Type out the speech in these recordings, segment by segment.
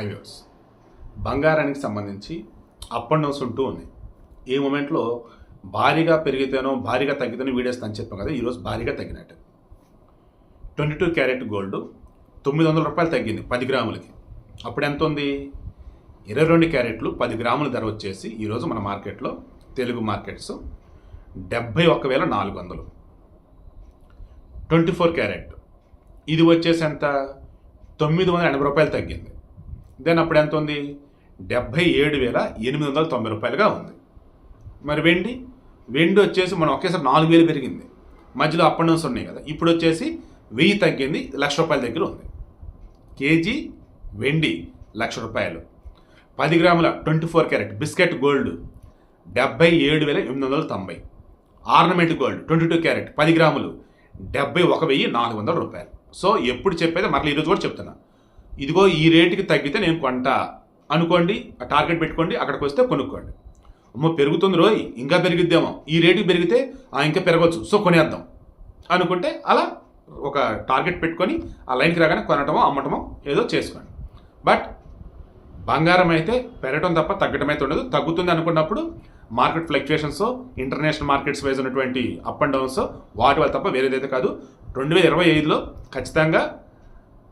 Highways. బంగారానికి సంబంధించి up and downs ఉంటూ ఉన్నాయి. ఈ మూమెంట్లో భారీగా పెరిగితేనో భారీగా తగ్గితేనో వీడియోస్ అని చెప్పాం కదా ఈరోజు భారీగా తగ్గినట్టు. ట్వంటీ టూ క్యారెట్ గోల్డ్ తొమ్మిది వందల రూపాయలు తగ్గింది పది గ్రాములకి. అప్పుడు ఎంత ఉంది? ఇరవై రెండు క్యారెట్లు పది గ్రాముల ధర వచ్చేసి ఈరోజు మన మార్కెట్లో తెలుగు మార్కెట్స్ డెబ్బై ఒక్క వేల నాలుగు వందలు. ట్వంటీ ఫోర్ క్యారెట్ ఇది వచ్చేసి ఎంత? తొమ్మిది వందల ఎనభై రూపాయలు తగ్గింది. దెన్ అప్పుడు ఎంత ఉంది? డెబ్బై ఏడు వేల ఎనిమిది వందల తొంభై రూపాయలుగా ఉంది. మరి వెండి? వెండి వచ్చేసి మనం ఒకేసారి నాలుగు వేలు పెరిగింది. మధ్యలో అప్ అండ్ డౌన్స్ ఉన్నాయి కదా. ఇప్పుడు వచ్చేసి వెయ్యి తగ్గింది లక్ష రూపాయల దగ్గర ఉంది. కేజీ వెండి లక్ష రూపాయలు. పది గ్రాముల twenty four carat biscuit gold డెబ్బై ఏడు వేల ఎనిమిది వందల తొంభై. Ornament gold twenty two carat పది గ్రాములు డెబ్బై ఒక వెయ్యి నాలుగు వందల రూపాయలు. సో ఎప్పుడు చెప్పేది మరలా ఈరోజు కూడా చెప్తున్నా. ఇదిగో ఈ రేటుకి తగ్గితే నేను కొంటా. అనుకోండి ఆ టార్గెట్ పెట్టుకోండి అక్కడికి వస్తే కొనుక్కోండి. అమ్మో పెరుగుతుంది రోయ్ ఇంకా పెరిగిద్దేమో. ఈ రేటుకి పెరిగితే ఆ ఇంకా పెరగవచ్చు సో కొనేద్దాం. అనుకుంటే అలా ఒక టార్గెట్ పెట్టుకొని ఆ లైన్కి రాగానే కొనటమో అమ్మటమో ఏదో చేసుకోండి. బట్ బంగారం అయితే పెరగటం తప్ప తగ్గటం అయితే ఉండదు. తగ్గుతుంది అనుకున్నప్పుడు market fluctuations international markets wise ఉన్నటువంటి అప్ అండ్ డౌన్స్ వాటి వల్ల తప్ప వేరేదైతే కాదు. రెండు వేల ఇరవై ఐదులో ఖచ్చితంగా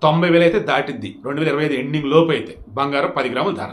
తొంభై వేలు అయితే దాటిద్ది. రెండు వేల ఇరవై ఐదు ఎండింగ్ లోపు అయితే బంగారం పది గ్రాముల ధర.